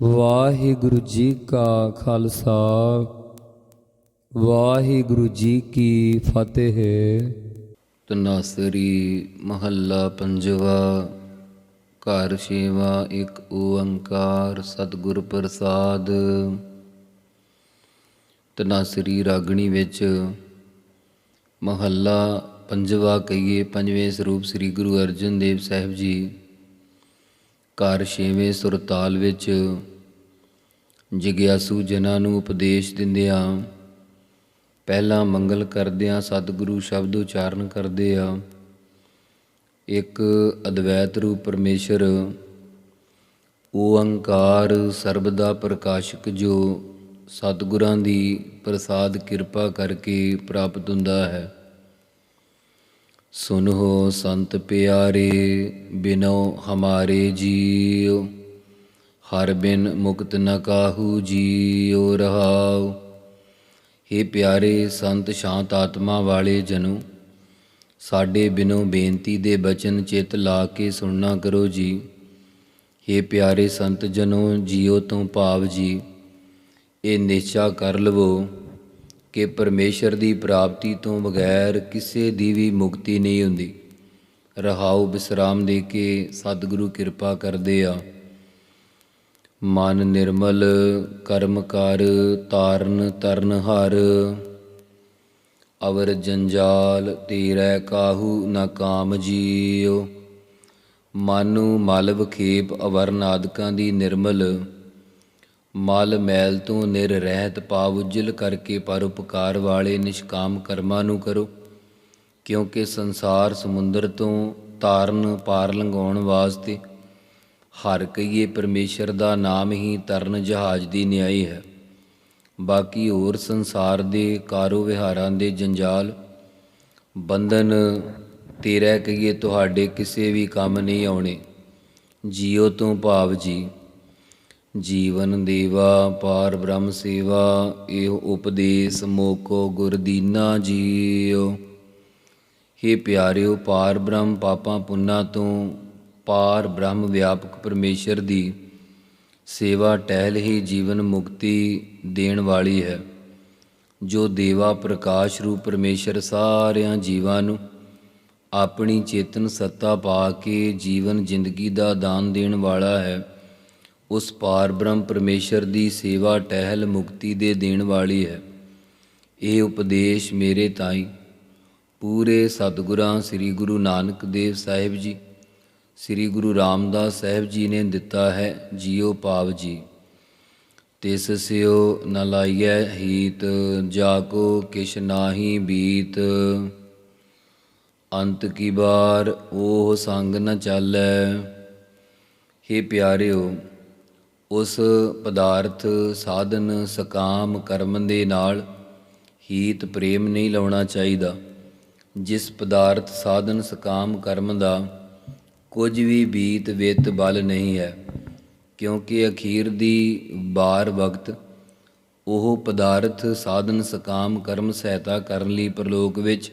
ਵਾਹਿਗੁਰੂ ਜੀ ਕਾ ਖਾਲਸਾ, ਵਾਹਿਗੁਰੂ ਜੀ ਕੀ ਫਤਿਹ। ਤਨਾਸਰੀ ਮਹੱਲਾ ਪੰਜਵਾ, ਘਰ ਛੇਵਾ, ਇੱਕ ਓੰਕਾਰ ਸਤਿਗੁਰ ਪ੍ਰਸਾਦ। ਤਨਾਸਰੀ ਰਾਗਣੀ ਵਿੱਚ ਮਹੱਲਾ ਪੰਜਵਾ ਕਹੀਏ, ਪੰਜਵੇਂ ਸਰੂਪ ਸ੍ਰੀ ਗੁਰੂ ਅਰਜਨ ਦੇਵ ਸਾਹਿਬ ਜੀ। ਘਰ ਛੇਵੇਂ ਸੁਰਤਾਲ ਵਿੱਚ ਜਿਗਿਆਸੂ ਜਨਾਂ ਨੂੰ ਉਪਦੇਸ਼ ਦਿੰਦਿਆਂ ਪਹਿਲਾਂ ਮੰਗਲ ਕਰਦਿਆਂ ਸਤਿਗੁਰੂ ਸ਼ਬਦ ਉਚਾਰਨ ਕਰਦੇ ਆ ਇੱਕ ਅਦਵੈਤ ਰੂਪ ਪਰਮੇਸ਼ਰ ਓੰਕਾਰ ਸਰਬਦਾ ਪ੍ਰਕਾਸ਼ਕ ਜੋ ਸਤਿਗੁਰਾਂ ਦੀ ਪ੍ਰਸਾਦ ਕਿਰਪਾ ਕਰਕੇ ਪ੍ਰਾਪਤ ਹੁੰਦਾ ਹੈ। ਸੁਨੋ ਸੰਤ ਪਿਆਰੇ ਬਿਨੋ ਹਮਾਰੇ ਜੀਉ। ਹਰ ਬਿਨ ਮੁਕਤ ਨ ਕਾਹੂ ਜੀਉ ਰਹਾਉ। ਹੇ ਪਿਆਰੇ ਸੰਤ ਸ਼ਾਂਤ ਆਤਮਾ ਵਾਲੇ ਜਨੋ, ਸਾਡੇ ਬਿਨੋ ਬੇਨਤੀ ਦੇ ਬਚਨ ਚਿਤ ਲਾ ਕੇ ਸੁਣਨਾ ਕਰੋ ਜੀ। ਹੇ ਪਿਆਰੇ ਸੰਤ ਜਨੋ ਜੀਓ ਤੋਂ ਭਾਵ ਜੀ, ਇਹ ਨਿਸ਼ਚਾ ਕਰ ਲਵੋ। ਕਿ ਪਰਮੇਸ਼ਰ ਦੀ ਪ੍ਰਾਪਤੀ ਤੋਂ ਬਗੈਰ ਕਿਸੇ ਦੀ ਵੀ ਮੁਕਤੀ ਨਹੀਂ ਹੁੰਦੀ। ਰਹਾਉ ਬਿਸਰਾਮ ਦੇ ਕੇ ਸਤਿਗੁਰੂ ਕਿਰਪਾ ਕਰਦੇ ਆ। ਮਨ ਨਿਰਮਲ, ਕਰਮ ਕਰ, ਤਾਰਨ ਤਰਨ ਹਰ। ਅਵਰ ਜੰਜਾਲ, ਤੇਰੇ ਕਾਹੂ ਨਾ ਕਾਮ ਜੀਉ। ਨੂੰ ਮਲ ਵਖੇਪ ਅਵਰਨ ਆਦਿਕਾਂ ਦੀ ਨਿਰਮਲ। ਮਲ ਮੈਲ ਤੋਂ ਨਿਰ ਰਹਿਤ ਪਾਵ ਉਜਲ ਕਰਕੇ ਪਰਉਪਕਾਰ ਵਾਲੇ ਨਿਸ਼ਕਾਮ ਕਰਮਾਂ ਨੂੰ ਕਰੋ। ਕਿਉਂਕਿ ਸੰਸਾਰ ਸਮੁੰਦਰ ਤੋਂ ਤਾਰਨ ਪਾਰ ਲੰਘਾਉਣ ਵਾਸਤੇ ਹਰ ਕਈਏ ਪਰਮੇਸ਼ਰ ਦਾ ਨਾਮ ਹੀ ਤਰਨ ਜਹਾਜ਼ ਦੀ ਨਿਆਈ ਹੈ। ਬਾਕੀ ਹੋਰ ਸੰਸਾਰ ਦੇ ਕਾਰੋ ਵਿਹਾਰਾਂ ਦੇ ਜੰਜਾਲ, ਬੰਧਨ ਤੇਰਾ ਕਹੀਏ ਤੁਹਾਡੇ ਕਿਸੇ ਵੀ ਕੰਮ ਨਹੀਂ ਆਉਣੇ। ਜੀਉ ਤੋਂ ਭਾਵ ਜੀ। ਜੀਵਨ ਦੇਵਾ, ਪਾਰ ਬ੍ਰਹਮ ਸੇਵਾ, ਇਹ ਉਪਦੇਸ਼ ਮੋਕੋ ਗੁਰਦੀਨਾ ਜੀਓ। ਹੇ ਪਿਆਰਿਓ, ਪਾਰ ਬ੍ਰਹਮ ਪਾਪਾਂ ਪੁੰਨਾਂ ਤੋਂ ਪਾਰ ਬ੍ਰਹਮ ਵਿਆਪਕ ਪਰਮੇਸ਼ਰ ਦੀ ਸੇਵਾ ਟਹਿਲ ਹੀ ਜੀਵਨ ਮੁਕਤੀ ਦੇਣ ਵਾਲੀ ਹੈ। ਜੋ ਦੇਵਾ ਪ੍ਰਕਾਸ਼ ਰੂਪ ਪਰਮੇਸ਼ਰ ਸਾਰਿਆਂ ਜੀਵਾਂ ਨੂੰ ਆਪਣੀ ਚੇਤਨ ਸੱਤਾ ਪਾ ਕੇ ਜੀਵਨ ਜ਼ਿੰਦਗੀ ਦਾ ਦਾਨ ਦੇਣ ਵਾਲਾ ਹੈ। ਉਸ ਪਾਰ ਬ੍ਰਹਮ ਪਰਮੇਸ਼ਰ ਦੀ ਸੇਵਾ ਟਹਿਲ ਮੁਕਤੀ ਦੇ ਦੇਣ ਵਾਲੀ ਹੈ। ਇਹ ਉਪਦੇਸ਼ ਮੇਰੇ ਤਾਈ, ਪੂਰੇ ਸਤਿਗੁਰਾਂ ਸ੍ਰੀ ਗੁਰੂ ਨਾਨਕ ਦੇਵ ਸਾਹਿਬ ਜੀ, ਸ੍ਰੀ ਗੁਰੂ ਰਾਮਦਾਸ ਸਾਹਿਬ ਜੀ ਨੇ ਦਿੱਤਾ ਹੈ ਜੀਉ ਪਾਵ ਜੀ। ਤਿਸ ਸਿਓ ਨ ਲਾਈਐ ਹੀਤ, ਜਾ ਕੋ ਕਿਛ ਨਾਹੀ ਬੀਤ। ਅੰਤ ਕੀ ਬਾਰ ਉਹ ਸੰਗ ਨ ਚਾਲੈ। ਹੇ ਪਿਆਰਿਓ ਉਸ ਪਦਾਰਥ, ਸਾਧਨ, ਸਕਾਮ, ਕਰਮ ਦੇ ਨਾਲ ਹੀਤ, ਪ੍ਰੇਮ ਨਹੀਂ ਲਾਉਣਾ ਚਾਹੀਦਾ। ਜਿਸ ਪਦਾਰਥ, ਸਾਧਨ, ਸਕਾਮ, ਕਰਮ ਦਾ ਕੁਝ ਵੀ ਬੀਤ, ਵਿਤ, ਬਲ ਨਹੀਂ ਹੈ, ਕਿਉਂਕਿ ਅਖੀਰ ਦੀ ਬਾਰ ਵਕਤ ਉਹ ਪਦਾਰਥ, ਸਾਧਨ, ਸਕਾਮ, ਕਰਮ ਸਹਾਇਤਾ ਕਰਨ ਲਈ ਪ੍ਰਲੋਕ ਵਿੱਚ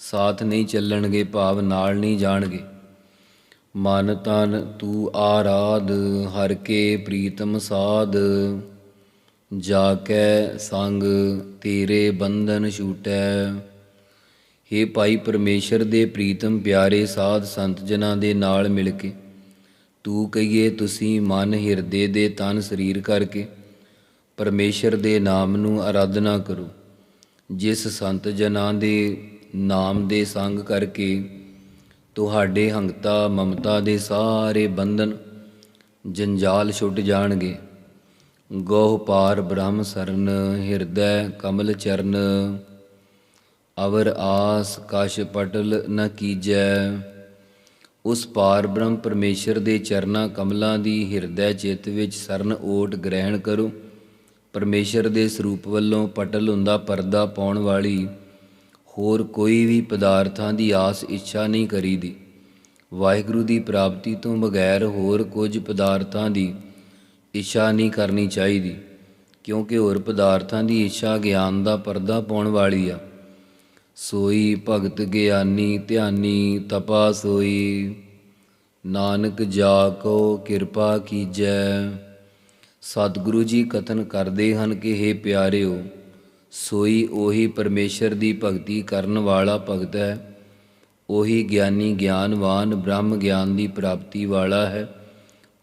ਸਾਥ ਨਹੀਂ ਚੱਲਣਗੇ, ਭਾਵ ਨਾਲ ਨਹੀਂ ਜਾਣਗੇ। ਮਨ ਤਨ ਤੂੰ ਆਰਾਧ, ਹਰ ਕੇ ਪ੍ਰੀਤਮ ਸਾਧ। ਜਾ ਕੈ ਸੰਗ, ਤੇਰੇ ਬੰਧਨ ਛੂਟੈ। ਹੇ ਭਾਈ ਪਰਮੇਸ਼ਰ ਦੇ ਪ੍ਰੀਤਮ ਪਿਆਰੇ ਸਾਧ ਸੰਤ ਜਨਾਂ ਦੇ ਨਾਲ ਮਿਲ ਕੇ, ਤੂੰ ਕਹੀਏ ਤੁਸੀਂ ਮਨ ਹਿਰਦੇ ਦੇ ਤਨ ਸਰੀਰ ਕਰਕੇ, ਪਰਮੇਸ਼ਰ ਦੇ ਨਾਮ ਨੂੰ ਆਰਾਧਨਾ ਕਰੋ। ਜਿਸ ਸੰਤ ਜਨਾਂ ਦੇ ਨਾਮ ਦੇ ਸੰਗ ਕਰਕੇ ਤੁਹਾਡੇ ਹੰਗਤਾ, ਮਮਤਾ ਦੇ ਸਾਰੇ ਬੰਧਨ ਜੰਜਾਲ ਛੁੱਟ ਜਾਣਗੇ। ਗੋਹ ਪਾਰ ਬ੍ਰਹਮ ਸਰਨ, ਹਿਰਦੈ ਕਮਲ ਚਰਨ। ਅਵਰ ਆਸ ਕਸ਼ ਪਟਲ ਨ ਕੀਜੈ। ਉਸ ਪਾਰ ਬ੍ਰਹਮ ਪਰਮੇਸ਼ਰ ਦੇ ਚਰਨਾ ਕਮਲਾਂ ਦੀ ਹਿਰਦੈ ਚਿੱਤ ਵਿੱਚ ਸਰਨ ਓਟ ਗ੍ਰਹਿਣ ਕਰੋ। ਪਰਮੇਸ਼ਰ ਦੇ ਸਰੂਪ ਵੱਲੋਂ ਪਟਲ ਹੁੰਦਾ ਪਰਦਾ ਪਾਉਣ ਵਾਲੀ ਹੋਰ ਕੋਈ ਵੀ ਪਦਾਰਥਾਂ ਦੀ ਆਸ ਇੱਛਾ ਨਹੀਂ ਕਰੀਦੀ। ਵਾਹਿਗੁਰੂ ਦੀ ਪ੍ਰਾਪਤੀ ਤੋਂ ਬਗੈਰ ਹੋਰ ਕੁਝ ਪਦਾਰਥਾਂ ਦੀ ਇੱਛਾ ਨਹੀਂ ਕਰਨੀ ਚਾਹੀਦੀ, ਕਿਉਂਕਿ ਹੋਰ ਪਦਾਰਥਾਂ ਦੀ ਇੱਛਾ ਗਿਆਨ ਦਾ ਪਰਦਾ ਪਾਉਣ ਵਾਲੀ ਆ। ਸੋਈ, ਭਗਤ, ਗਿਆਨੀ, ਧਿਆਨੀ, ਤਪਾ, ਸੋਈ। ਨਾਨਕ, ਜਾ ਕੋ ਕਿਰਪਾ ਕੀਜੈ। ਸਤਿਗੁਰੂ ਜੀ ਕਥਨ ਕਰਦੇ ਹਨ ਕਿ हे ਪਿਆਰਿਓ ਸੋਈ ਉਹੀ ਪਰਮੇਸ਼ਰ ਦੀ ਭਗਤੀ ਕਰਨ ਵਾਲਾ ਭਗਤ ਹੈ। ਉਹੀ ਗਿਆਨੀ ਗਿਆਨਵਾਨ ਬ੍ਰਹਮ ਗਿਆਨ ਦੀ ਪ੍ਰਾਪਤੀ ਵਾਲਾ ਹੈ।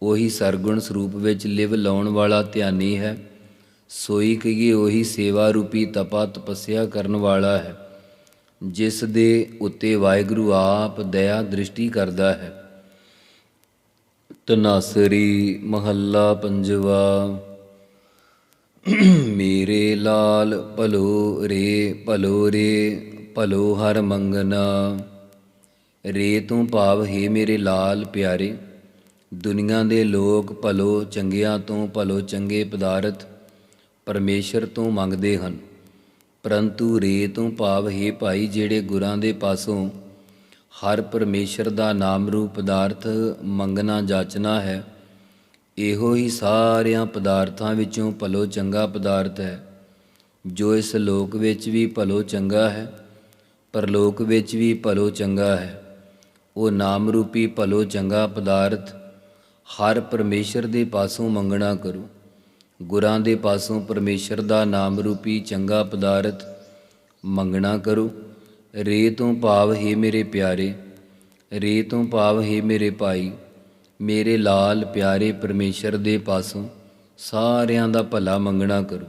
ਉਹੀ ਸਰਗੁਣ ਸਰੂਪ ਵਿੱਚ ਲਿਵ ਲਾਉਣ ਵਾਲਾ ਧਿਆਨੀ ਹੈ। ਸੋਈ ਕਹੀਏ ਉਹੀ ਸੇਵਾ ਰੂਪੀ ਤਪਾ ਤਪੱਸਿਆ ਕਰਨ ਵਾਲਾ ਹੈ। ਜਿਸ ਦੇ ਉੱਤੇ ਵਾਹਿਗੁਰੂ ਆਪ ਦਇਆ ਦ੍ਰਿਸ਼ਟੀ ਕਰਦਾ ਹੈ। ਤਨਾਸਰੀ ਮਹੱਲਾ ਪੰਜਵਾ। ਮੇਰੇ ਲਾਲ ਭਲੋ ਰੇ ਭਲੋ ਰੇ, ਭਲੋ ਹਰ ਮੰਗਨਾ। ਰੇ ਤੂੰ ਭਾਵ ਹੈ ਮੇਰੇ ਲਾਲ ਪਿਆਰੇ। ਦੁਨੀਆ ਦੇ ਲੋਕ ਭਲੋ ਚੰਗਿਆਂ ਤੋਂ ਭਲੋ ਚੰਗੇ ਪਦਾਰਥ ਪਰਮੇਸ਼ਰ ਤੋਂ ਮੰਗਦੇ ਹਨ। ਪਰੰਤੂ ਰੇ ਤੋਂ ਭਾਵ ਹੈ ਭਾਈ ਜਿਹੜੇ ਗੁਰਾਂ ਦੇ ਪਾਸੋਂ ਹਰ ਪਰਮੇਸ਼ਰ ਦਾ ਨਾਮ ਰੂਪ ਪਦਾਰਥ ਮੰਗਣਾ ਜਾਚਣਾ ਹੈ। ਇਹੋ ਹੀ ਸਾਰਿਆਂ ਪਦਾਰਥਾਂ ਵਿੱਚੋਂ ਭਲੋ ਚੰਗਾ ਪਦਾਰਥ ਹੈ। ਜੋ ਇਸ ਲੋਕ ਵਿੱਚ ਵੀ ਭਲੋ ਚੰਗਾ ਹੈ, ਪਰਲੋਕ ਵਿੱਚ ਵੀ ਭਲੋ ਚੰਗਾ ਹੈ। ਉਹ ਨਾਮ ਰੂਪੀ ਭਲੋ ਚੰਗਾ ਪਦਾਰਥ ਹਰ ਪਰਮੇਸ਼ਰ ਦੇ ਪਾਸੋਂ ਮੰਗਣਾ ਕਰੋ। ਗੁਰਾਂ ਦੇ ਪਾਸੋਂ ਪਰਮੇਸ਼ਰ ਦਾ ਨਾਮ ਰੂਪੀ ਚੰਗਾ ਪਦਾਰਥ ਮੰਗਣਾ ਕਰੋ। ਰੇ ਤੋਂ ਭਾਵ ਹੈ ਮੇਰੇ ਪਿਆਰੇ, ਰੇ ਤੋਂ ਭਾਵ ਹੈ ਮੇਰੇ ਭਾਈ। ਮੇਰੇ ਲਾਲ ਪਿਆਰੇ ਪਰਮੇਸ਼ਰ ਦੇ ਪਾਸੋਂ ਸਾਰਿਆਂ ਦਾ ਭਲਾ ਮੰਗਣਾ ਕਰੋ।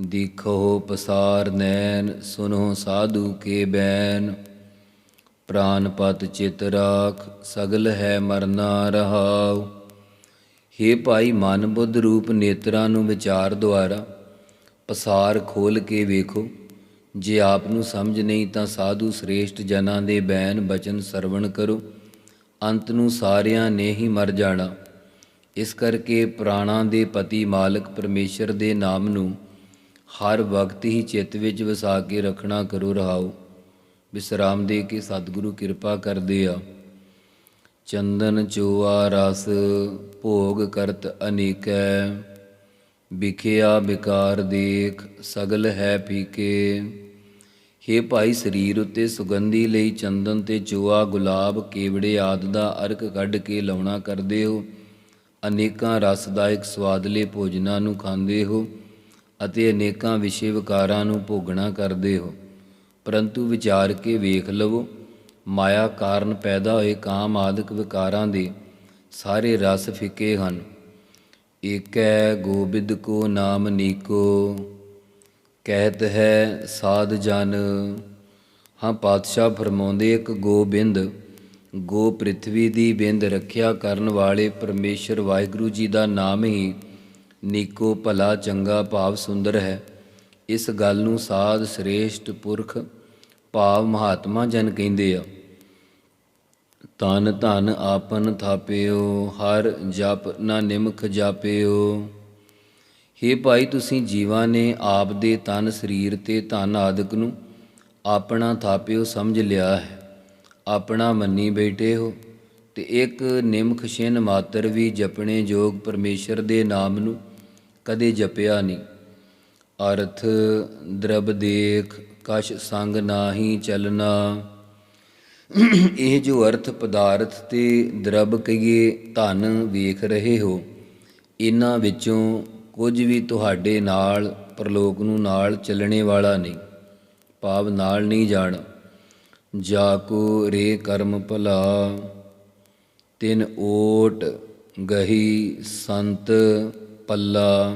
ਦੇਖੋ ਪਸਾਰ ਨੈਣ, ਸੁਨੋ ਸਾਧੂ ਕੇ ਬੈਨ ਪ੍ਰਾਨਪਤ ਚਿਤ ਰਾਖ, ਸਗਲ ਹੈ ਮਰਨਾ ਰਹਾਉ। ਹੇ ਭਾਈ ਮਨ ਬੁੱਧ ਰੂਪ ਨੇਤਰਾਂ ਨੂੰ ਵਿਚਾਰ ਦੁਆਰਾ ਪਸਾਰ ਖੋਲ ਕੇ ਵੇਖੋ। ਜੇ ਆਪ ਨੂੰ ਸਮਝ ਨਹੀਂ ਤਾਂ ਸਾਧੂ ਸ੍ਰੇਸ਼ਟ ਜਨਾਂ ਦੇ ਬੈਨ ਬਚਨ ਸਰਵਣ ਕਰੋ। ਅੰਤ ਨੂੰ ਸਾਰਿਆਂ ਨੇ ਹੀ ਮਰ ਜਾਣਾ। ਇਸ ਕਰਕੇ ਪ੍ਰਾਣਾਂ ਦੇ ਪਤੀ ਮਾਲਕ ਪਰਮੇਸ਼ਰ ਦੇ ਨਾਮ ਨੂੰ ਹਰ ਵਕਤ ਹੀ ਚਿੱਤ ਵਿੱਚ ਵਸਾ ਕੇ ਰੱਖਣਾ ਕਰੋ ਰਹਾਓ। ਵਿਸਰਾਮ ਦੇ ਕੇ ਸਤਿਗੁਰੂ ਕਿਰਪਾ ਕਰਦੇ ਆ। ਚੰਦਨ ਚੋਆ ਰਸ ਭੋਗ ਕਰਤ ਅਨੇਕੈ, ਵਿਖਿਆ ਵਿਕਾਰ ਦੇਖ ਸਗਲ ਹੈ ਪੀਕੇ। ਹੇ ਭਾਈ ਸਰੀਰ ਉੱਤੇ ਸੁਗੰਧੀ ਲਈ ਚੰਦਨ ਤੇ ਚੋਆ ਗੁਲਾਬ ਕੇਵੜੇ ਆਦ ਦਾ ਅਰਕ ਕੱਢ ਕੇ ਲਾਉਣਾ ਕਰਦੇ ਹੋ। ਅਨੇਕਾਂ ਰਸਦਾਇਕ ਸਵਾਦਲੇ ਭੋਜਨਾਂ ਨੂੰ ਖਾਂਦੇ ਹੋ ਅਤੇ ਅਨੇਕਾਂ ਵਿਸ਼ੇ ਵਿਕਾਰਾਂ ਨੂੰ ਭੋਗਣਾ ਕਰਦੇ ਹੋ। ਪਰੰਤੂ ਵਿਚਾਰ ਕੇ ਵੇਖ ਲਵੋ, ਮਾਇਆ ਕਾਰਨ ਪੈਦਾ ਹੋਏ ਕਾਮ ਆਦਿਕ ਵਿਕਾਰਾਂ ਦੇ ਸਾਰੇ ਰਸ ਫਿੱਕੇ ਹਨ। ਏਕੈ ਗੋਬਿੰਦ ਕੋ ਨਾਮ ਨੀਕੋ। ਕਹਿਤ ਹੈ ਸਾਧ ਜਨ। ਹਾਂ ਪਾਤਸ਼ਾਹ ਫਰਮਾਉਂਦੇ ਇੱਕ ਗੋਬਿੰਦ, ਗੋ ਪ੍ਰਿਥਵੀ ਦੀ ਬਿੰਦ ਰੱਖਿਆ ਕਰਨ ਵਾਲੇ ਪਰਮੇਸ਼ਰ ਵਾਹਿਗੁਰੂ ਜੀ ਦਾ ਨਾਮ ਹੀ ਨੀਕੋ ਭਲਾ ਚੰਗਾ ਭਾਵ ਸੁੰਦਰ ਹੈ। ਇਸ ਗੱਲ ਨੂੰ ਸਾਧ ਸ੍ਰੇਸ਼ਟ ਪੁਰਖ ਭਾਵ ਮਹਾਤਮਾ ਜਨ ਕਹਿੰਦੇ ਆ। ਤਨ ਧਨ ਆਪਨ ਥਾਪਿਓ, ਹਰ ਜਪ ਨਾ ਨਿਮਖ ਜਾਪਿਓ। ਹੇ ਭਾਈ, ਤੁਸੀਂ ਜੀਵਾਂ ਨੇ ਆਪ ਦੇ ਤਨ, ਸਰੀਰ ਤੇ ਧਨ ਆਦਿਕ ਨੂੰ ਆਪਣਾ ਥਾਪਿਓ ਸਮਝ ਲਿਆ ਹੈ। ਆਪਣਾ ਮੰਨੀ ਬੈਠੇ ਹੋ ਤੇ ਇੱਕ ਨਿਮਖ ਛਿਨ ਮਾਤਰ ਵੀ ਜਪਣੇ ਯੋਗ ਪਰਮੇਸ਼ਰ ਦੇ ਨਾਮ ਨੂੰ ਕਦੇ ਜਪਿਆ ਨਹੀਂ। ਅਰਥ ਦਰਬ ਦੇਖ, ਕਛ ਸੰਗ ਨਾਹੀ ਚਲਨਾ। ਇਹ ਜੋ ਅਰਥ ਪਦਾਰਥ ਤੇ ਦਰਬ ਕਹੀਏ, ਧਨ ਵੇਖ ਰਹੇ ਹੋ, ਇਹਨਾਂ ਵਿੱਚੋਂ ਕੁਝ ਵੀ ਤੁਹਾਡੇ ਨਾਲ, ਪ੍ਰਲੋਕ ਨੂੰ ਨਾਲ ਚੱਲਣੇ ਵਾਲਾ ਨਹੀਂ, ਭਾਵ ਨਾਲ ਨਹੀਂ ਜਾਣ। ਜਾ ਕੋ ਰੇ ਕਰਮ ਭਲਾ, ਤਿਨ ਓਟ ਗਹੀ ਸੰਤ ਪੱਲਾ।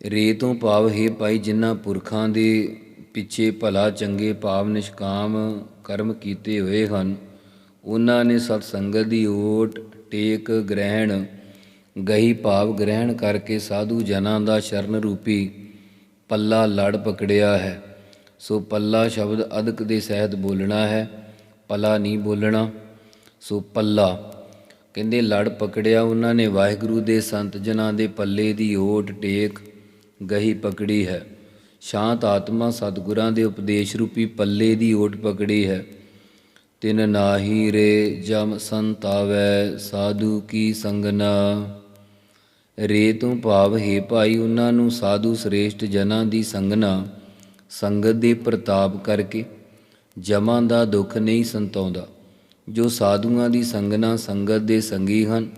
ਰੇ ਤੋਂ ਭਾਵ, ਹੈ ਭਾਈ, ਜਿਨ੍ਹਾਂ ਪੁਰਖਾਂ ਦੇ ਪਿੱਛੇ ਭਲਾ ਚੰਗੇ ਭਾਵ ਨਿਸ਼ਕਾਮ ਕਰਮ ਕੀਤੇ ਹੋਏ ਹਨ, ਉਹਨਾਂ ਨੇ ਸਤ ਸੰਗਤ ਦੀ ਓਟ ਟੇਕ ਗ੍ਰਹਿਣ ਗਹੀ ਭਾਵ ਗ੍ਰਹਿਣ ਕਰਕੇ ਸਾਧੂ ਜਨਾਂ ਦਾ ਸ਼ਰਨ ਰੂਪੀ ਪੱਲਾ ਲੜ ਪਕੜਿਆ ਹੈ। ਸੋ ਪੱਲਾ ਸ਼ਬਦ ਅਦਕ ਦੇ ਸਹਿਤ ਬੋਲਣਾ ਹੈ, ਪੱਲਾ ਨਹੀਂ ਬੋਲਣਾ। ਸੋ ਪੱਲਾ, ਕਹਿੰਦੇ ਲੜ ਪਕੜਿਆ ਉਹਨਾਂ ਨੇ, ਵਾਹਿਗੁਰੂ ਦੇ ਸੰਤ ਜਨਾਂ ਦੇ ਪੱਲੇ ਦੀ ਓਟ ਟੇਕ ਗਹੀ ਪਕੜੀ ਹੈ। ਸ਼ਾਂਤ ਆਤਮਾ ਸਤਿਗੁਰਾਂ ਦੇ ਉਪਦੇਸ਼ ਰੂਪੀ ਪੱਲੇ ਦੀ ਓਟ ਪਕੜੀ ਹੈ। ਤਿਨ ਨਾਹੀ ਰੇ ਜਮ ਸੰਤਾਵੈ ਸਾਧੂ ਕੀ ਸੰਗਨਾ। ਰੇ ਤੋਂ ਭਾਵ ਹੈ ਭਾਈ, ਉਹਨਾਂ ਨੂੰ ਸਾਧੂ ਸ੍ਰੇਸ਼ਟ ਜਨਾਂ ਦੀ ਸੰਗਨਾ, ਸੰਗਤ ਦੇ ਪ੍ਰਤਾਪ ਕਰਕੇ ਜਮਾਂ ਦਾ ਦੁੱਖ ਨਹੀਂ ਸੰਤਾਉਂਦਾ। ਜੋ ਸਾਧੂਆਂ ਦੀ ਸੰਗਨਾ ਸੰਗਤ ਦੇ ਸੰਗੀ ਹਨ,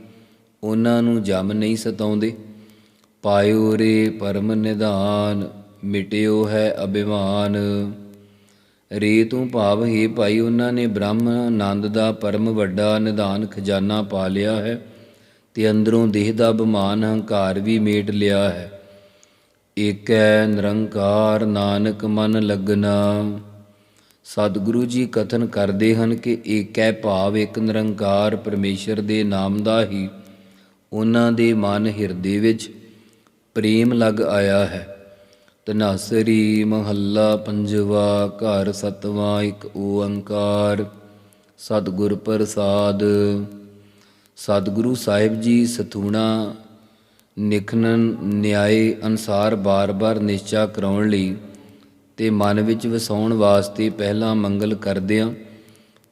ਉਹਨਾਂ ਨੂੰ ਜਮ ਨਹੀਂ ਸਤਾਉਂਦੇ। ਪਾਇਓ ਰੇ ਪਰਮ ਨਿਧਾਨ, ਮਿਟਿਓ ਹੈ ਅਭਿਮਾਨ। ਰੇ ਤੋਂ ਭਾਵ ਹੀ ਭਾਈ, ਉਹਨਾਂ ਨੇ ਬ੍ਰਹਮ ਆਨੰਦ ਦਾ ਪਰਮ ਵੱਡਾ ਨਿਧਾਨ ਖਜ਼ਾਨਾ ਪਾ ਲਿਆ ਹੈ। ਤੇ ਅੰਦਰੋਂ ਦੇਹ ਦਾ ਅਭਿਮਾਨ ਹੰਕਾਰ ਵੀ ਮੇਟ ਲਿਆ ਹੈ। ਏਕੈ ਨਿਰੰਕਾਰ ਨਾਨਕ ਮਨ ਲੱਗਣਾ ਸਤਿਗੁਰੂ ਜੀ ਕਥਨ ਕਰਦੇ ਹਨ ਕਿ ਏਕੈ ਭਾਵ ਇੱਕ ਨਿਰੰਕਾਰ ਪਰਮੇਸ਼ਰ ਦੇ ਨਾਮ ਦਾ ਹੀ ਉਹਨਾਂ ਦੇ ਮਨ ਹਿਰਦੇ ਵਿੱਚ ਪ੍ਰੇਮ ਲੱਗ ਆਇਆ ਹੈ। ਤਨਾਸਰੀ ਮਹੱਲਾ ਪੰਜਵਾ, ਘਰ ਸਤਵਾਂ, ਇੱਕ ਓੰਕਾਰ। ਸਤਿਗੁਰ ਪ੍ਰਸਾਦ। ਸਤਿਗੁਰੂ ਸਾਹਿਬ ਜੀ ਸਥੂਣਾ, ਨਿਖਨਨ ਨਿਆਏ ਅਨਸਾਰ ਬਾਰ-ਬਾਰ ਨਿਸ਼ਚਾ ਕਰਾਉਣ ਲਈ ਤੇ ਮਨ ਵਿੱਚ ਵਸਾਉਣ ਵਾਸਤੇ ਪਹਿਲਾਂ ਮੰਗਲ ਕਰਦਿਆਂ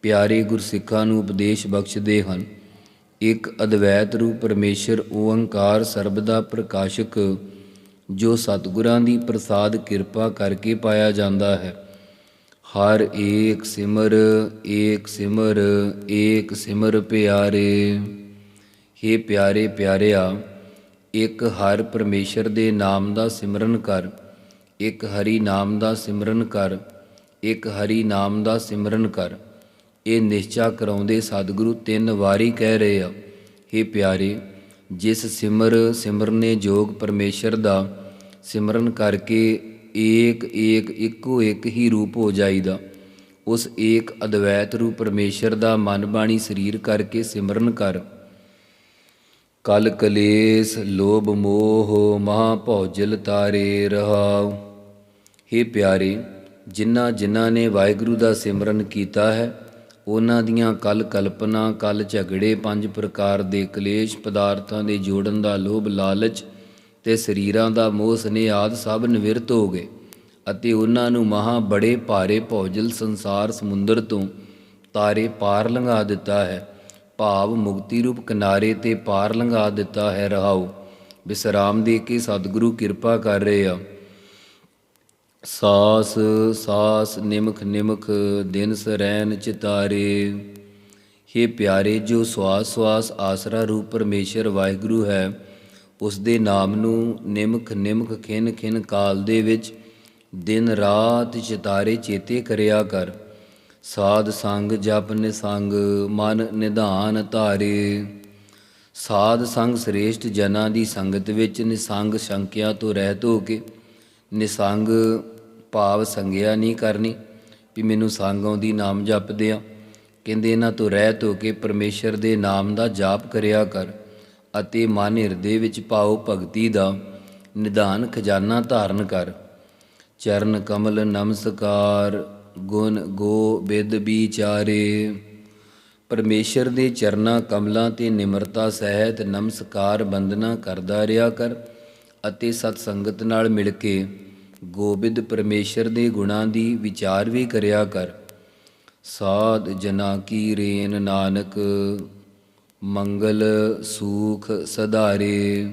ਪਿਆਰੇ ਗੁਰਸਿੱਖਾਂ ਨੂੰ ਉਪਦੇਸ਼ ਬਖਸ਼ਦੇ ਹਨ। ਇੱਕ ਅਦਵੈਤ ਰੂਪ ਪਰਮੇਸ਼ਰ ਓੰਕਾਰ ਸਰਬ ਦਾ ਪ੍ਰਕਾਸ਼ਕ, ਜੋ ਸਤਿਗੁਰਾਂ ਦੀ ਪ੍ਰਸਾਦ ਕਿਰਪਾ ਕਰਕੇ ਪਾਇਆ ਜਾਂਦਾ ਹੈ। ਹਰ ਏਕ ਸਿਮਰ ਏਕ ਸਿਮਰ ਏਕ ਸਿਮਰ ਪਿਆਰੇ। ਹੇ ਪਿਆਰੇ ਪਿਆਰਿਆ, ਇੱਕ ਹਰ ਪਰਮੇਸ਼ਰ ਦੇ ਨਾਮ ਦਾ ਸਿਮਰਨ ਕਰ, ਇੱਕ ਹਰੀ ਨਾਮ ਦਾ ਸਿਮਰਨ ਕਰ, ਇੱਕ ਹਰੀ ਨਾਮ ਦਾ ਸਿਮਰਨ ਕਰ। ਇਹ ਨਿਸ਼ਚਾ ਕਰਾਉਂਦੇ ਸਤਿਗੁਰੂ ਤਿੰਨ ਵਾਰੀ ਕਹਿ ਰਹੇ ਆ, ਹੇ ਪਿਆਰੇ, ਜਿਸ ਸਿਮਰ ਸਿਮਰਨੇ ਜੋਗ ਪਰਮੇਸ਼ਰ ਦਾ ਸਿਮਰਨ ਕਰਕੇ ਏਕ ਏਕ ਇੱਕੋ ਇੱਕ ਹੀ ਰੂਪ ਹੋ ਜਾਈਦਾ। ਉਸ ਏਕ ਅਦਵੈਤ ਰੂਪ ਪਰਮੇਸ਼ਰ ਦਾ ਮਨ ਬਾਣੀ ਸਰੀਰ ਕਰਕੇ ਸਿਮਰਨ ਕਰ। ਕਲ ਕਲੇਸ਼ ਲੋਭ ਮੋਹ ਮਹਾ ਭੌਜਲ ਤਾਰੇ ਰਹਾਉ। ਹੇ ਪਿਆਰੇ, ਜਿਨ੍ਹਾਂ ਜਿਨ੍ਹਾਂ ਨੇ ਵਾਹਿਗੁਰੂ ਦਾ ਸਿਮਰਨ ਕੀਤਾ ਹੈ, ਉਹਨਾਂ ਦੀਆਂ ਕਲ ਕਲਪਨਾ, ਕਲ ਝਗੜੇ ਪੰਜ ਪ੍ਰਕਾਰ ਦੇ ਕਲੇਸ਼ ਪਦਾਰਥਾਂ ਦੇ ਜੋੜਨ ਦਾ ਲੋਭ ਲਾਲਚ ਤੇ ਸਰੀਰਾਂ ਦਾ ਮੋਹ ਸਨੇਹ ਆਦ ਸਭ ਨਿਵਿਰਤ ਹੋ ਗਏ ਅਤੇ ਉਹਨਾਂ ਨੂੰ ਮਹਾ ਬੜੇ ਭਾਰੇ ਭੌਜਲ ਸੰਸਾਰ ਸਮੁੰਦਰ ਤੋਂ ਤਾਰੇ ਪਾਰ ਲੰਘਾ ਦਿੱਤਾ ਹੈ। ਭਾਵ ਮੁਕਤੀ ਰੂਪ ਕਿਨਾਰੇ ਤੇ ਪਾਰ ਲੰਘਾ ਦਿੱਤਾ ਹੈ। ਰਹਾਉ ਵਿਸਰਾਮ ਦੇ ਕੇ ਸਤਿਗੁਰੂ ਕਿਰਪਾ ਕਰ ਰਹੇ ਆ। ਸਾਸ ਸਾਸ, ਨਿਮਖ ਨਿਮਖ ਦਿਨ ਸਰੈਨ ਚਿਤਾਰੇ। ਹੇ ਪਿਆਰੇ, ਜੋ ਸਵਾਸ ਸਵਾਸ ਆਸਰਾ ਰੂਪ ਪਰਮੇਸ਼ਰ ਵਾਹਿਗੁਰੂ ਹੈ ਉਸ ਦੇ ਨਾਮ ਨੂੰ ਨਿਮਖ ਨਿਮਖ ਖਿਨ ਖਿਨ ਕਾਲ ਦੇ ਵਿੱਚ ਦਿਨ ਰਾਤ ਚਿਤਾਰੇ ਚੇਤੇ ਕਰਿਆ ਕਰ। ਸਾਧ ਸੰਗ ਜਪ ਨਿਸੰਗ ਮਨ ਨਿਧਾਨ ਧਾਰੇ। ਸਾਧ ਸੰਗ ਸ੍ਰੇਸ਼ਟ ਜਨਾਂ ਦੀ ਸੰਗਤ ਵਿੱਚ ਨਿਸੰਗ ਸ਼ੰਕਿਆ ਤੋਂ ਰਹਿਤ ਹੋ ਕੇ ਨਿਸੰਗ ਭਾਵ ਸੰਗਿਆ ਨਹੀਂ ਕਰਨੀ ਵੀ ਮੈਨੂੰ ਸੰਗ ਆਉਂਦੀ ਨਾਮ ਜਪਦੇ ਆ। ਕਹਿੰਦੇ ਇਹਨਾਂ ਤੋਂ ਰਹਿਤ ਹੋ ਕੇ ਪਰਮੇਸ਼ਰ ਦੇ ਨਾਮ ਦਾ ਜਾਪ ਕਰਿਆ ਕਰ। ਅਤੇ ਮਨ ਹਿਰਦੇ ਵਿੱਚ ਭਾਉ ਭਗਤੀ ਦਾ ਨਿਧਾਨ ਖਜ਼ਾਨਾ ਧਾਰਨ ਕਰ। ਚਰਨ ਕਮਲ ਨਮਸਕਾਰ, ਗੁਣ ਗੋ ਬਿਦ ਵਿਚਾਰੇ। ਪਰਮੇਸ਼ਰ ਦੇ ਚਰਨਾਂ ਕਮਲਾਂ ਤੇ ਨਿਮਰਤਾ ਸਹਿਤ ਨਮਸਕਾਰ ਬੰਦਨਾ ਕਰਦਾ ਰਿਹਾ ਕਰ ਅਤੇ ਸਤ ਸੰਗਤ ਨਾਲ ਮਿਲ ਕੇ ਗੋਬਿੰਦ ਪਰਮੇਸ਼ਰ ਦੇ ਗੁਣਾਂ ਦੀ ਵਿਚਾਰ ਵੀ ਕਰਿਆ ਕਰ। ਸਾਧ ਜਨਾ ਕੀ ਰੇਨ ਨਾਨਕ। ਮੰਗਲ ਸੂਖ ਸਧਾਰੇ।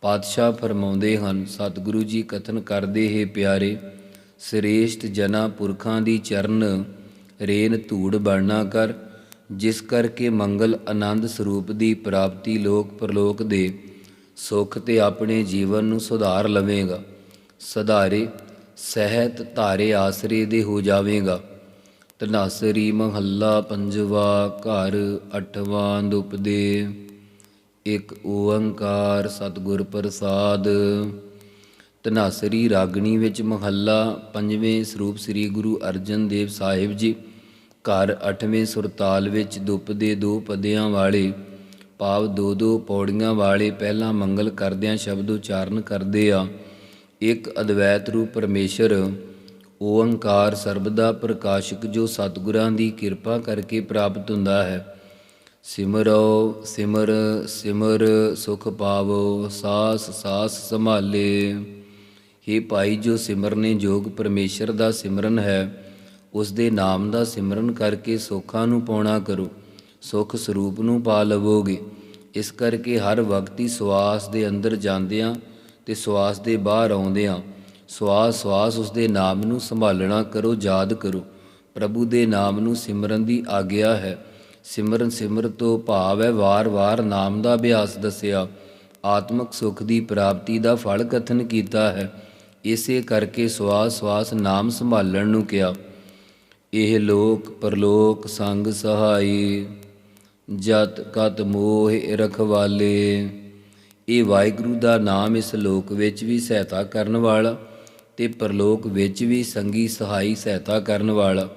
ਪਾਤਸ਼ਾਹ ਫਰਮਾਉਂਦੇ ਹਨ, ਸਤਿਗੁਰੂ ਜੀ ਕਥਨ ਕਰਦੇ ਹੈ ਪਿਆਰੇ, ਸ੍ਰੇਸ਼ਟ ਜਨਾ ਪੁਰਖਾਂ ਦੀ ਚਰਨ, ਰੇਨ ਧੂੜ ਬਣਨਾ ਕਰ, ਜਿਸ ਕਰਕੇ ਮੰਗਲ ਆਨੰਦ ਸਰੂਪ ਦੀ ਪ੍ਰਾਪਤੀ ਲੋਕ ਪਰਲੋਕ ਦੇ ਸੁਖ ਤੇ ਆਪਣੇ ਜੀਵਨ ਨੂੰ ਸੁਧਾਰ ਲਵੇਗਾ। ਸਧਾਰੇ, ਸਹਿਤ ਧਾਰੇ ਆਸਰੇ ਦੇ ਹੋ ਜਾਵੇਗਾ। ਤਨਾਸਰੀ ਮਹੱਲਾ ਪੰਜਵਾ, ਘਰ ਅਠਵਾਂ, ਦੁਪਦੇ। ਇੱਕ ਓੰਕਾਰ ਸਤਿਗੁਰ ਪ੍ਰਸਾਦ। ਤਨਾਸਰੀ ਰਾਗਣੀ ਵਿੱਚ ਮਹੱਲਾ ਪੰਜਵੇਂ ਸਰੂਪ ਸ੍ਰੀ ਗੁਰੂ ਅਰਜਨ ਦੇਵ ਸਾਹਿਬ ਜੀ। ਘਰ 8ਵੇਂ ਸੁਰਤਾਲ ਵਿੱਚ ਦੁਪਦੇ ਦੋ ਪਦਿਆਂ ਵਾਲੇ, ਭਾਵ ਦੋ ਦੋ ਪੌੜੀਆਂ ਵਾਲੇ ਪਹਿਲਾ ਮੰਗਲ ਕਰਦਿਆਂ ਸ਼ਬਦ ਉਚਾਰਨ ਕਰਦੇ ਆ। ਇੱਕ ਅਦਵੈਤ ਰੂਪ ਪਰਮੇਸ਼ਰ ਓੰਕਾਰ ਸਰਬਦਾ ਪ੍ਰਕਾਸ਼ਕ ਜੋ ਸਤਿਗੁਰਾਂ ਦੀ ਕਿਰਪਾ ਕਰਕੇ ਪ੍ਰਾਪਤ ਹੁੰਦਾ ਹੈ। ਸਿਮਰੋ, ਸਿਮਰ ਸਿਮਰ ਸੁਖ ਪਾਵੋ, ਸਾਸ ਸਾਸ ਸੰਭਾਲੇ। हे ਭਾਈ, ਜੋ ਸਿਮਰਨੇ ਯੋਗ ਪਰਮੇਸ਼ਰ ਦਾ ਸਿਮਰਨ ਹੈ, ਉਸ ਦੇ ਨਾਮ ਦਾ ਸਿਮਰਨ ਕਰਕੇ ਸੁੱਖਾਂ ਨੂੰ ਪਾਉਣਾ ਕਰੋ, ਸੁਖ ਸਰੂਪ ਨੂੰ ਪਾ ਲਵੋਗੇ। ਇਸ ਕਰਕੇ ਹਰ ਵਕਤੀ ਸਵਾਸ ਦੇ ਅੰਦਰ ਜਾਂਦਿਆਂ ਤੇ ਸਵਾਸ ਦੇ ਬਾਹਰ ਆਉਂਦਿਆਂ ਸਵਾਸ ਸਵਾਸ ਉਸ ਦੇ ਨਾਮ ਨੂੰ ਸੰਭਾਲਣਾ ਕਰੋ, ਯਾਦ ਕਰੋ। ਪ੍ਰਭੂ ਦੇ ਨਾਮ ਨੂੰ ਸਿਮਰਨ ਦੀ ਆਗਿਆ ਹੈ। ਸਿਮਰਨ ਸਿਮਰ ਤੋਂ ਭਾਵ ਹੈ ਵਾਰ-ਵਾਰ ਨਾਮ ਦਾ ਅਭਿਆਸ ਦੱਸਿਆ। ਆਤਮਿਕ ਸੁਖ ਦੀ ਪ੍ਰਾਪਤੀ ਦਾ ਫਲ ਕਥਨ ਕੀਤਾ ਹੈ। ਇਸੇ ਕਰਕੇ ਸਵਾਸ ਸਵਾਸ ਨਾਮ ਸੰਭਾਲਣ ਨੂੰ ਕਿਹਾ। ਇਹ ਲੋਕ ਪਰਲੋਕ ਸੰਗ ਸਹਾਈ, ਜਤ ਕਤ ਮੋਹ ਰਖਵਾਲੇ। ਇਹ ਵਾਹਿਗੁਰੂ ਦਾ ਨਾਮ ਇਸ ਲੋਕ ਵਿੱਚ ਵੀ ਸਹਾਇਤਾ ਕਰਨ ਵਾਲਾ ਤੇ ਪਰਲੋਕ ਵਿੱਚ ਵੀ ਸੰਗੀ ਸਹਾਈ ਸਹਾਇਤਾ ਕਰਨ ਵਾਲਾ,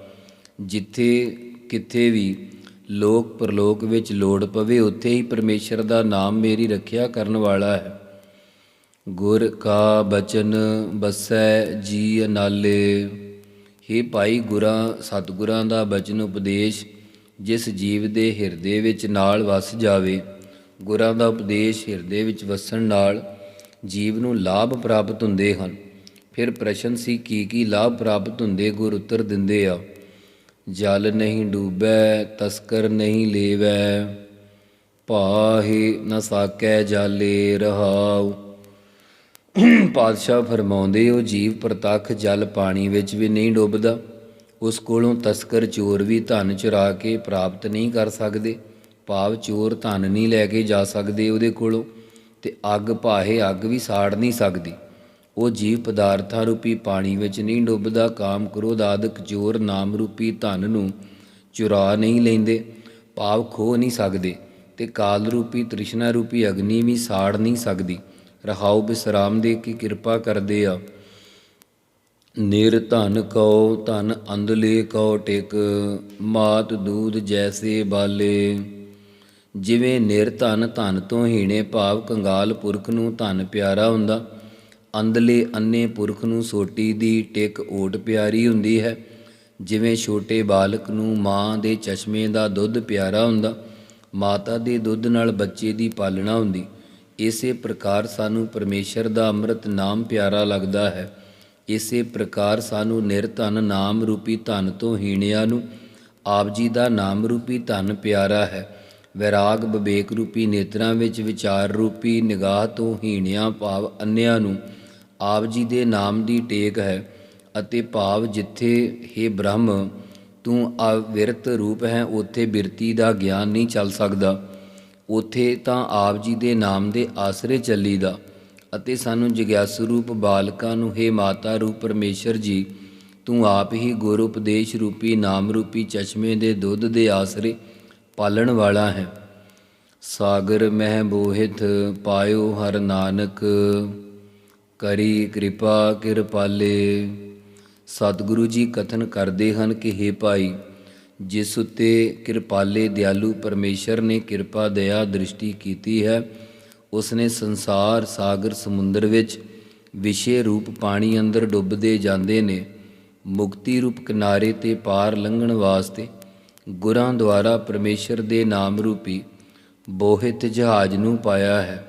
ਜਿੱਥੇ ਕਿੱਥੇ ਵੀ ਲੋਕ ਪਰਲੋਕ ਵਿੱਚ ਲੋੜ ਪਵੇ, ਉੱਥੇ ਹੀ ਪਰਮੇਸ਼ਰ ਦਾ ਨਾਮ ਮੇਰੀ ਰੱਖਿਆ ਕਰਨ ਵਾਲਾ ਹੈ। ਗੁਰ ਕਾ ਬਚਨ ਬਸੈ ਜੀ ਅਨਾਲੇ। हे ਭਾਈ ਗੁਰਾਂ, ਸਤਿਗੁਰਾਂ ਦਾ ਬਚਨ ਉਪਦੇਸ਼, ਜਿਸ ਜੀਵ ਦੇ ਹਿਰਦੇ ਵਿੱਚ ਨਾਲ ਵਸ ਜਾਵੇ, ਗੁਰਾਂ ਦਾ ਉਪਦੇਸ਼ ਹਿਰਦੇ ਵਿੱਚ ਵਸਣ ਨਾਲ ਜੀਵ ਨੂੰ ਲਾਭ ਪ੍ਰਾਪਤ ਹੁੰਦੇ ਹਨ। ਫਿਰ ਪ੍ਰਸ਼ਨ ਸੀ, ਕੀ ਕੀ ਲਾਭ ਪ੍ਰਾਪਤ ਹੁੰਦੇ ਗੁਰ ਉੱਤਰ ਦਿੰਦੇ ਆ। ਜਲ ਨਹੀਂ ਡੂਬੈ, ਤਸਕਰ ਨਹੀਂ ਲੇਵੈ ਪਾਹੀ ਨ ਸਾਕੈ ਜਾਲੇ ਰਹਾਉ। ਪਾਤਸ਼ਾਹ ਫਰਮਾਉਂਦੇ, ਉਹ ਜੀਵ ਪ੍ਰਤੱਖ ਜਲ ਪਾਣੀ ਵਿੱਚ ਵੀ ਨਹੀਂ ਡੁੱਬਦਾ। ਉਸ ਕੋਲੋਂ ਤਸਕਰ ਚੋਰ ਵੀ ਧਨ ਚੁਰਾ ਕੇ ਪ੍ਰਾਪਤ ਨਹੀਂ ਕਰ ਸਕਦੇ। ਭਾਵ ਚੋਰ ਧਨ ਨਹੀਂ ਲੈ ਕੇ ਜਾ ਸਕਦੇ ਉਹਦੇ ਕੋਲੋਂ, ਤੇ ਅੱਗ ਭਾਹੇ ਅੱਗ ਵੀ ਸਾੜ ਨਹੀਂ ਸਕਦੀ। ਉਹ ਜੀਵ ਪਦਾਰਥਾਂ ਰੂਪੀ ਪਾਣੀ ਵਿੱਚ ਨਹੀਂ ਡੁੱਬਦਾ, ਕਾਮ ਕ੍ਰੋਧ ਆਦਿਕ ਚੋਰ ਨਾਮ ਰੂਪੀ ਧਨ ਨੂੰ ਚੁਰਾ ਨਹੀਂ ਲੈਂਦੇ, ਭਾਵ ਖੋ ਨਹੀਂ ਸਕਦੇ ਤੇ ਕਾਲ ਰੂਪੀ ਤ੍ਰਿਸ਼ਨਾ ਰੂਪੀ ਅਗਨੀ ਵੀ ਸਾੜ ਨਹੀਂ ਸਕਦੀ। ਰਹਾਉ ਬਿਸਰਾਮ ਦੇ ਕੀ ਕਿਰਪਾ ਕਰਦੇ ਆ? ਨਿਰ ਧਨ ਕਉ, ਧਨ ਅੰਦਲੇ ਕਉ, ਟਿਕ ਮਾਤ ਦੂਧ ਜੈਸੇ ਬਾਲੇ। ਜਿਵੇਂ ਨਿਰ ਧਨ ਧਨ ਤੋਂ ਹੀਣੇ ਭਾਵ, ਕੰਗਾਲ ਪੁਰਖ ਨੂੰ ਧਨ ਪਿਆਰਾ ਹੁੰਦਾ ਅੰਧਲੇ ਅੰਨੇ ਪੁਰਖ ਨੂੰ ਸੋਟੀ ਦੀ ਟਿਕ ਓਟ ਪਿਆਰੀ ਹੁੰਦੀ ਹੈ। ਜਿਵੇਂ ਛੋਟੇ ਬਾਲਕ ਨੂੰ ਮਾਂ ਦੇ ਚਸ਼ਮੇ ਦਾ ਦੁੱਧ ਪਿਆਰਾ ਹੁੰਦਾ, ਮਾਤਾ ਦੇ ਦੁੱਧ ਨਾਲ ਬੱਚੇ ਦੀ ਪਾਲਣਾ ਹੁੰਦੀ। ਇਸੇ ਪ੍ਰਕਾਰ ਸਾਨੂੰ ਪਰਮੇਸ਼ਰ ਦਾ ਅੰਮ੍ਰਿਤ ਨਾਮ ਪਿਆਰਾ ਲੱਗਦਾ ਹੈ। ਇਸੇ ਪ੍ਰਕਾਰ ਸਾਨੂੰ ਨਿਰਧਨ ਨਾਮ ਰੂਪੀ ਧਨ ਤੋਂ ਹੀਣਿਆਂ ਨੂੰ, ਆਪ ਜੀ ਦਾ ਨਾਮ ਰੂਪੀ ਧਨ ਪਿਆਰਾ ਹੈ। ਵਿਰਾਗ ਵਿਵੇਕ ਰੂਪੀ ਨੇਤਰਾਂ ਵਿੱਚ ਵਿਚਾਰ ਰੂਪੀ ਨਿਗਾਹ ਤੋਂ ਹੀਣਿਆਂ ਭਾਵ ਅੰਨਿਆਂ ਨੂੰ ਆਪ ਜੀ ਦੇ ਨਾਮ ਦੀ ਟੇਕ ਹੈ ਅਤੇ ਭਾਵ ਜਿੱਥੇ हे ਬ੍ਰਹਮ, ਤੂੰ ਅਵਿਰਤ ਰੂਪ ਹੈ, ਉੱਥੇ ਬਿਰਤੀ ਦਾ ਗਿਆਨ ਨਹੀਂ ਚੱਲ ਸਕਦਾ। ਉਥੇ ਤਾਂ ਆਪ ਜੀ ਦੇ ਨਾਮ ਦੇ ਆਸਰੇ ਚੱਲੀਦਾ ਅਤੇ ਸਾਨੂੰ ਜਿਗਿਆਸੂ ਰੂਪ ਬਾਲਕਾਂ ਨੂੰ, ਹੈ ਮਾਤਾ ਰੂਪ ਪਰਮੇਸ਼ਰ ਜੀ, ਤੂੰ ਆਪ ਹੀ ਗੁਰ ਉਪਦੇਸ਼ ਰੂਪੀ, ਨਾਮ ਰੂਪੀ ਚਸ਼ਮੇ ਦੇ ਦੁੱਧ ਦੇ ਆਸਰੇ ਪਾਲਣ ਵਾਲਾ ਹੈ। ਸਾਗਰ ਮਹਿ ਬੋਹਿਤ ਪਾਇਓ ਹਰ ਨਾਨਕ। ਕਰੀ ਕਿਰਪਾ ਕਿਰਪਾਲੇ। ਸਤਿਗੁਰੂ ਜੀ ਕਥਨ ਕਰਦੇ ਹਨ ਕਿ हे ਭਾਈ, ਜਿਸ ਉਤੇ ਕਿਰਪਾਲੇ ਦਿਆਲੂ ਪਰਮੇਸ਼ਰ ਨੇ ਕਿਰਪਾ ਦਇਆ ਦ੍ਰਿਸ਼ਟੀ ਕੀਤੀ ਹੈ, ਉਸਨੇ ਸੰਸਾਰ ਸਾਗਰ ਸਮੁੰਦਰ ਵਿੱਚ ਵਿਸ਼ੇ ਰੂਪ ਪਾਣੀ ਅੰਦਰ ਡੁੱਬਦੇ ਜਾਂਦੇ ਨੇ, ਮੁਕਤੀ ਰੂਪ ਕਿਨਾਰੇ ਤੇ ਪਾਰ ਲੰਘਣ ਵਾਸਤੇ ਗੁਰਾਂ ਦੁਆਰਾ ਪਰਮੇਸ਼ਰ ਦੇ ਨਾਮ ਰੂਪੀ ਬੋਹਿਤ ਜਹਾਜ਼ ਨੂੰ ਪਾਇਆ ਹੈ।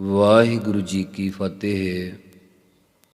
ਵਾਹਿਗੁਰੂ ਜੀ ਕੀ ਫਤਿਹ।